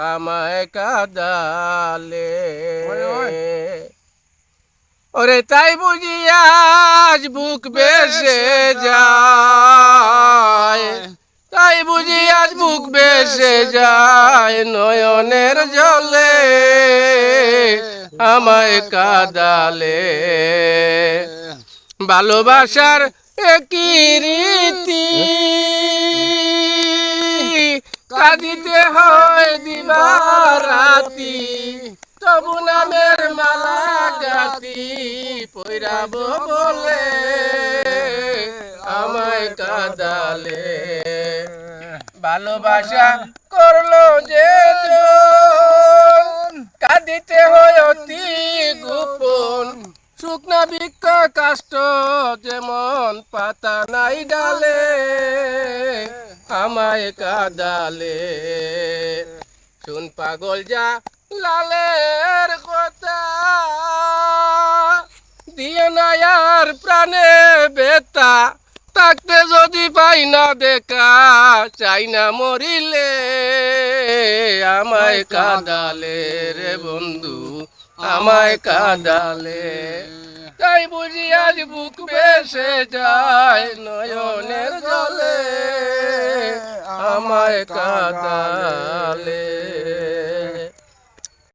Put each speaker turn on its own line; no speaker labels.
আমায় কাদালে। ওরে তাই বুঝি আজ বুক বেসে যায়। তাই বুঝি আজ বুক বেসে যায়। নয়নের জলে। আমায় কাদালে। ভালোবাসার একই রীতি। কাঁদিতে হয় দিবারাতি তবু নামের মালা গাতি পৈরাব বলে, আমায় কাদালে। ভালোবাসা করল যে কাঁদিতে হয় অতি গোপন। শুকনা বৃক্ষ কাষ্ট যেমন পাতা নাই ডালে, আমায় কাদালে। শুন পাগল যা লালের কথা। দিয়ে না আর প্রাণে বেতা থাকতে যদি পাই না দেখা, চাই না মরিলে। আমায় কাদালে রে বন্ধু, আমায় কাদালে। তাই বুঝি আজ বুক বেসে যায় নয়নের জলে। আমায় কাদালে।